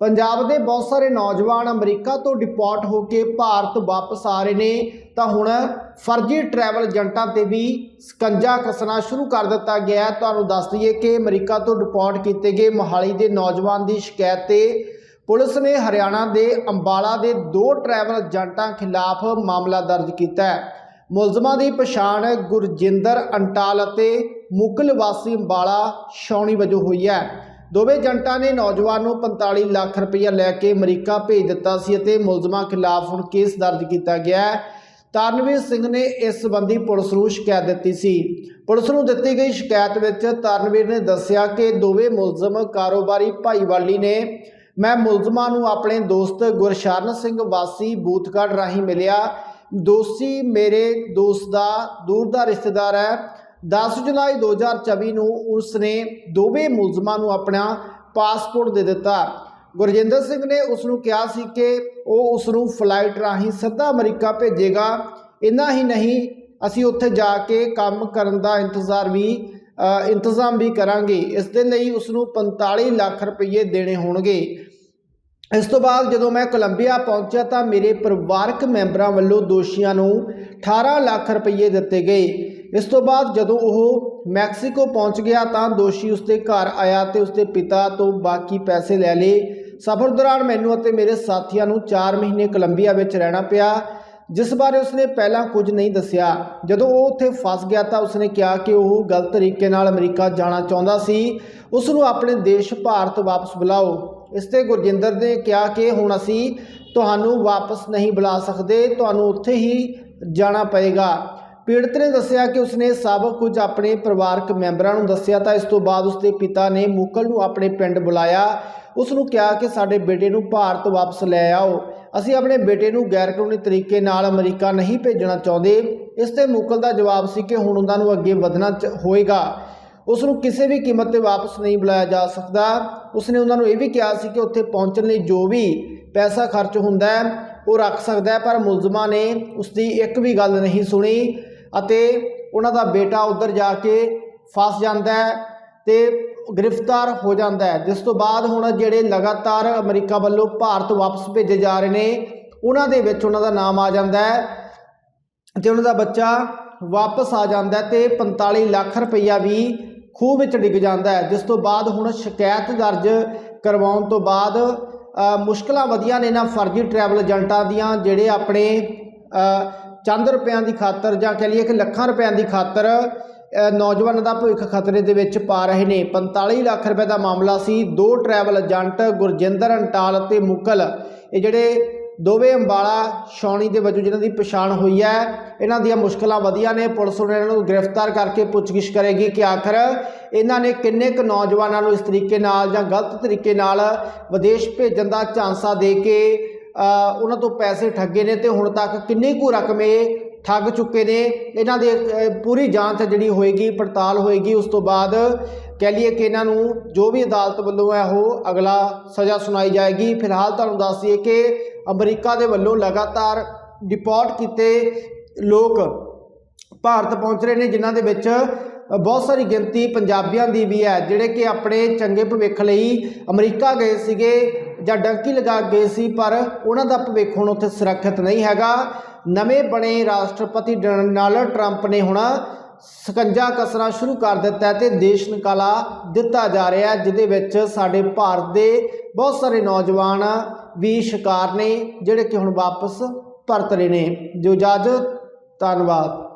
ਪੰਜਾਬ ਦੇ ਬਹੁਤ ਸਾਰੇ ਨੌਜਵਾਨ ਅਮਰੀਕਾ ਤੋਂ ਡਿਪੋਰਟ ਹੋ ਕੇ ਭਾਰਤ ਵਾਪਸ ਆ ਰਹੇ ਨੇ, ਤਾਂ ਹੁਣ ਫਰਜ਼ੀ ਟਰੈਵਲ ਏਜੰਟਾਂ ਤੇ ਵੀ ਸਕੰਜਾ ਕੱਸਣਾ ਸ਼ੁਰੂ ਕਰ ਦਿੱਤਾ ਗਿਆ ਤੁਹਾਨੂੰ ਦੱਸ ਦਈਏ ਕਿ ਅਮਰੀਕਾ ਤੋਂ ਡਿਪੋਰਟ ਕੀਤੇ ਗਏ ਮੋਹਾਲੀ ਦੇ ਨੌਜਵਾਨ ਦੀ ਸ਼ਿਕਾਇਤ ਤੇ ਪੁਲਿਸ ਨੇ ਹਰਿਆਣਾ ਦੇ ਅੰਬਾਲਾ ਦੇ ਦੋ ਟਰੈਵਲ ਏਜੰਟਾਂ ਖਿਲਾਫ ਮਾਮਲਾ ਦਰਜ ਕੀਤਾ ਹੈ। ਮੁਲਜ਼ਮਾਂ ਦੀ ਪਛਾਣ ਗੁਰਜਿੰਦਰ ਅੰਟਾਲ ਅਤੇ ਮੁਕਲ ਵਾਸੀ ਅੰਬਾਲਾ ਛਾਉਣੀ ਵਜੋਂ ਹੋਈ ਹੈ। ਦੋਵੇਂ ਏਜੰਟਾਂ ਨੇ ਨੌਜਵਾਨ ਨੂੰ 45 ਲੱਖ ਰੁਪਏ ਲੈ ਕੇ ਅਮਰੀਕਾ ਭੇਜ ਦਿੱਤਾ ਸੀ ਅਤੇ ਮੁਲਜ਼ਮਾਂ ਖਿਲਾਫ ਹੁਣ ਕੇਸ ਦਰਜ ਕੀਤਾ ਗਿਆ ਹੈ। ਤਰਨਵੀਰ ਸਿੰਘ ਨੇ ਇਸ ਸੰਬੰਧੀ ਪੁਲਿਸ ਨੂੰ ਸ਼ਿਕਾਇਤ ਦਿੱਤੀ ਸੀ। ਪੁਲਿਸ ਨੂੰ ਦਿੱਤੀ ਗਈ ਸ਼ਿਕਾਇਤ ਵਿੱਚ ਤਰਨਵੀਰ ਨੇ ਦੱਸਿਆ ਕਿ ਦੋਵੇਂ ਮੁਲਜ਼ਮ ਕਾਰੋਬਾਰੀ ਭਾਈਵਾਲੀ ਨੇ। ਮੈਂ ਮੁਲਜ਼ਮਾਂ ਨੂੰ ਆਪਣੇ ਦੋਸਤ ਗੁਰਸ਼ਰਨ ਸਿੰਘ ਵਾਸੀ ਬੂਥਗੜ੍ਹ ਰਾਹੀਂ ਮਿਲਿਆ। ਦੋਸ਼ੀ ਮੇਰੇ ਦੋਸਤ ਦਾ, ਦੂਰ ਦਾ ਰਿਸ਼ਤੇਦਾਰ ਹੈ। 10 ਜੁਲਾਈ 2024 ਨੂੰ ਉਸ ਨੇ ਦੋਵੇਂ ਮੁਲਜ਼ਮਾਂ ਨੂੰ ਆਪਣਾ ਪਾਸਪੋਰਟ ਦੇ ਦਿੱਤਾ। ਗੁਰਜਿੰਦਰ ਸਿੰਘ ਨੇ ਉਸ ਨੂੰ ਕਿਹਾ ਸੀ ਕਿ ਉਹ ਉਸ ਨੂੰ ਫਲਾਈਟ ਰਾਹੀਂ ਸਿੱਧਾ ਅਮਰੀਕਾ ਭੇਜੇਗਾ। ਇੰਨਾ ਹੀ ਨਹੀਂ, ਅਸੀਂ ਉੱਥੇ ਜਾ ਕੇ ਕੰਮ ਕਰਨ ਦਾ ਇੰਤਜ਼ਾਰ ਵੀ ਇੰਤਜ਼ਾਮ ਵੀ ਕਰਾਂਗੇ। ਇਸ ਦੇ ਲਈ ਉਸ ਨੂੰ 45 ਲੱਖ ਰੁਪਏ ਦੇਣੇ ਹੋਣਗੇ। ਇਸ ਤੋਂ ਬਾਅਦ ਜਦੋਂ ਮੈਂ ਕੋਲੰਬੀਆ ਪਹੁੰਚਿਆ ਤਾਂ ਮੇਰੇ ਪਰਿਵਾਰਕ ਮੈਂਬਰਾਂ ਵੱਲੋਂ ਦੋਸ਼ੀਆਂ ਨੂੰ 18 ਲੱਖ ਰੁਪਏ ਦਿੱਤੇ ਗਏ। ਇਸ ਤੋਂ ਬਾਅਦ ਜਦੋਂ ਉਹ ਮੈਕਸੀਕੋ ਪਹੁੰਚ ਗਿਆ ਤਾਂ ਦੋਸ਼ੀ ਉਸਦੇ ਘਰ ਆਇਆ ਤੇ ਉਸਦੇ ਪਿਤਾ ਤੋਂ ਬਾਕੀ ਪੈਸੇ ਲੈ ਲਏ। ਸਫ਼ਰ ਦੌਰਾਨ ਮੈਨੂੰ ਅਤੇ ਮੇਰੇ ਸਾਥੀਆਂ ਨੂੰ 4 ਮਹੀਨੇ ਕੋਲੰਬੀਆ ਵਿੱਚ ਰਹਿਣਾ ਪਿਆ, ਜਿਸ ਬਾਰੇ ਉਸਨੇ ਪਹਿਲਾਂ ਕੁਝ ਨਹੀਂ ਦੱਸਿਆ। ਜਦੋਂ ਉਹ ਉੱਥੇ ਫਸ ਗਿਆ ਤਾਂ ਉਸਨੇ ਕਿਹਾ ਕਿ ਉਹ ਗਲਤ ਤਰੀਕੇ ਨਾਲ ਅਮਰੀਕਾ ਜਾਣਾ ਚਾਹੁੰਦਾ ਸੀ। ਉਸ ਨੂੰ ਆਪਣੇ ਦੇਸ਼ ਭਾਰਤ ਵਾਪਸ ਬੁਲਾਓ। ਇਸ ਤੇ ਗੁਰਜਿੰਦਰ ਨੇ ਕਿਹਾ ਕਿ ਹੁਣ ਅਸੀਂ ਤੁਹਾਨੂੰ ਵਾਪਸ ਨਹੀਂ ਬੁਲਾ ਸਕਦੇ, ਤੁਹਾਨੂੰ ਉੱਥੇ ਹੀ ਜਾਣਾ ਪਏਗਾ। ਪੀੜਤ ਨੇ ਦੱਸਿਆ ਕਿ ਉਸਨੇ ਸਭ ਕੁਝ ਆਪਣੇ ਪਰਿਵਾਰਕ ਮੈਂਬਰਾਂ ਨੂੰ ਦੱਸਿਆ ਤਾਂ ਇਸ ਤੋਂ ਬਾਅਦ ਉਸਦੇ ਪਿਤਾ ਨੇ ਮੁਕਲ ਨੂੰ ਆਪਣੇ ਪਿੰਡ ਬੁਲਾਇਆ। ਉਸ ਨੂੰ ਕਿਹਾ ਕਿ ਸਾਡੇ ਬੇਟੇ ਨੂੰ ਭਾਰਤ ਵਾਪਸ ਲੈ ਆਓ। ਅਸੀਂ ਆਪਣੇ ਬੇਟੇ ਨੂੰ ਗੈਰ ਕਾਨੂੰਨੀ ਤਰੀਕੇ ਨਾਲ ਅਮਰੀਕਾ ਨਹੀਂ ਭੇਜਣਾ ਚਾਹੁੰਦੇ। ਇਸ ਤੇ ਮੁਕਲ ਦਾ ਜਵਾਬ ਸੀ ਕਿ ਹੁਣ ਉਹਨਾਂ ਨੂੰ ਅੱਗੇ ਵਧਣਾ ਚ- ਹੋਏਗਾ। ਉਸ ਨੂੰ ਕਿਸੇ ਵੀ ਕੀਮਤ ਤੇ ਵਾਪਸ ਨਹੀਂ ਬੁਲਾਇਆ ਜਾ ਸਕਦਾ। ਉਸਨੇ ਉਹਨਾਂ ਨੂੰ ਇਹ ਵੀ ਕਿਹਾ ਸੀ ਕਿ ਉੱਥੇ ਪਹੁੰਚਣ ਲਈ ਜੋ ਵੀ ਪੈਸਾ ਖਰਚ ਹੁੰਦਾ ਹੈ, ਉਹ ਰੱਖ ਸਕਦਾ ਹੈ, ਪਰ ਮੁਲਜ਼ਮਾਂ ਨੇ ਉਸ ਦੀ ਇੱਕ ਵੀ ਗੱਲ ਨਹੀਂ ਸੁਣੀ। ਅਤੇ ਉਹਨਾਂ ਦਾ ਬੇਟਾ ਉੱਧਰ ਜਾ ਕੇ ਫਸ ਜਾਂਦਾ ਹੈ ਤੇ ਗ੍ਰਿਫਤਾਰ ਹੋ ਜਾਂਦਾ ਹੈ। ਜਿਸ ਤੋਂ ਬਾਅਦ ਹੁਣ ਜਿਹੜੇ ਲਗਾਤਾਰ ਅਮਰੀਕਾ ਵੱਲੋਂ ਭਾਰਤ ਵਾਪਸ ਭੇਜੇ ਜਾ ਰਹੇ ਨੇ ਉਹਨਾਂ ਦੇ ਵਿੱਚ ਉਹਨਾਂ ਦਾ ਨਾਮ ਆ ਜਾਂਦਾ ਹੈ ਤੇ ਉਹਨਾਂ ਦਾ ਬੱਚਾ ਵਾਪਸ ਆ ਜਾਂਦਾ ਹੈ ਤੇ 45 ਲੱਖ ਰੁਪਈਆ ਵੀ ਖੂਹ ਵਿੱਚ ਡਿੱਗ ਜਾਂਦਾ ਹੈ। ਜਿਸ ਤੋਂ ਬਾਅਦ ਹੁਣ ਸ਼ਿਕਾਇਤ ਦਰਜ ਕਰਵਾਉਣ ਤੋਂ ਬਾਅਦ ਅ, ਮੁਸ਼ਕਲਾਂ ਵਧੀਆਂ ਨੇ ਇਹਨਾਂ ਫਰਜ਼ੀ ਟਰੈਵਲ ਏਜੰਟਾਂ ਦੀਆਂ ਜਿਹੜੇ ਆਪਣੇ ਚੰਦ ਰੁਪਿਆਂ ਦੀ ਖਾਤਰ ਜਾਂ ਕਹ ਲਈਏ ਕਿ ਲੱਖਾਂ ਰੁਪਿਆਂ ਦੀ ਖਾਤਰ ਨੌਜਵਾਨਾਂ ਦਾ ਭਵਿੱਖ ਖਤਰੇ ਦੇ ਵਿੱਚ ਪਾ ਰਹੇ ਨੇ। 45 ਲੱਖ ਰੁਪਏ ਦਾ ਮਾਮਲਾ ਸੀ। ਦੋ ਟਰੈਵਲ ਏਜੰਟ ਗੁਰਜਿੰਦਰ ਅੰਟਾਲ ਅਤੇ ਮੁਕਲ। ਇਹ ਜਿਹੜੇ ਦੋਵੇਂ ਅੰਬਾਲਾ ਛਾਉਣੀ ਦੇ ਵਜੋਂ ਜਿਨ੍ਹਾਂ ਦੀ ਪਛਾਣ ਹੋਈ ਹੈ, ਇਹਨਾਂ ਦੀਆਂ ਮੁਸ਼ਕਲਾਂ ਵਧੀਆਂ ਨੇ। ਪੁਲਿਸ ਉਹਨਾਂ ਨੂੰ ਗ੍ਰਿਫਤਾਰ ਕਰਕੇ ਪੁੱਛਗਿੱਛ ਕਰੇਗੀ ਕਿ ਆਖਰ ਇਹਨਾਂ ਨੇ ਕਿੰਨੇ ਕੁ ਨੌਜਵਾਨਾਂ ਨੂੰ ਇਸ ਤਰੀਕੇ ਨਾਲ ਜਾਂ ਗਲਤ ਤਰੀਕੇ ਨਾਲ ਵਿਦੇਸ਼ ਭੇਜਣ ਦਾ ਝਾਂਸਾ ਦੇ ਕੇ ਉਹਨਾਂ ਤੋਂ ਪੈਸੇ ਠੱਗੇ ਨੇ ਤੇ ਹੁਣ ਤੱਕ ਕਿੰਨੀ ਕੁ ਰਕਮ ਇਹ ਠੱਗ ਚੁੱਕੇ ਨੇ। ਇਹਨਾਂ ਦੇ ਪੂਰੀ ਜਾਂਚ ਜਿਹੜੀ ਹੋਏਗੀ, ਪੜਤਾਲ ਹੋਏਗੀ, ਉਸ ਤੋਂ ਬਾਅਦ ਕਹਿ ਲਈਏ ਕਿ ਇਹਨਾਂ ਨੂੰ ਜੋ ਵੀ ਅਦਾਲਤ ਵੱਲੋਂ ਹੈ, ਉਹ ਅਗਲਾ ਸਜ਼ਾ ਸੁਣਾਈ ਜਾਏਗੀ। ਫਿਲਹਾਲ ਤੁਹਾਨੂੰ ਦੱਸ ਦਈਏ ਕਿ ਅਮਰੀਕਾ ਦੇ ਵੱਲੋਂ ਲਗਾਤਾਰ ਡਿਪੋਰਟ ਕੀਤੇ ਲੋਕ ਭਾਰਤ ਪਹੁੰਚ ਰਹੇ ਨੇ, ਜਿਨ੍ਹਾਂ ਦੇ ਵਿੱਚ ਬਹੁਤ ਸਾਰੀ ਗਿਣਤੀ ਪੰਜਾਬੀਆਂ ਦੀ ਵੀ ਹੈ, ਜਿਹੜੇ ਕਿ ਆਪਣੇ ਚੰਗੇ ਭਵਿੱਖ ਲਈ ਅਮਰੀਕਾ ਗਏ ਸੀਗੇ। ਜਾਂ ਡੰਕੀ ਲਗਾ ਗਏ ਸੀ, ਪਰ ਉਹਨਾਂ ਦਾ ਭਵਿੱਖ ਹੁਣ ਉੱਥੇ ਸੁਰੱਖਿਅਤ ਨਹੀਂ ਹੈਗਾ। ਨਵੇਂ ਬਣੇ ਰਾਸ਼ਟਰਪਤੀ ਡੋਨਾਲਡ ਟਰੰਪ ਨੇ ਹੁਣ ਸਕੰਜਾ ਕਸਣਾ ਸ਼ੁਰੂ ਕਰ ਦਿੱਤਾ ਹੈ ਤੇ ਦੇਸ਼ ਨਿਕਾਲਾ ਦਿੱਤਾ ਜਾ ਰਿਹਾ, ਜਿਹਦੇ ਵਿੱਚ ਸਾਡੇ ਭਾਰਤ ਦੇ ਬਹੁਤ ਸਾਰੇ ਨੌਜਵਾਨ ਵੀ ਸ਼ਿਕਾਰ ਨੇ, ਜਿਹੜੇ ਕਿ ਹੁਣ ਵਾਪਸ ਪਰਤ ਰਹੇ ਨੇ। ਜੋ ਇਜਾਜ਼ਤ, ਧੰਨਵਾਦ।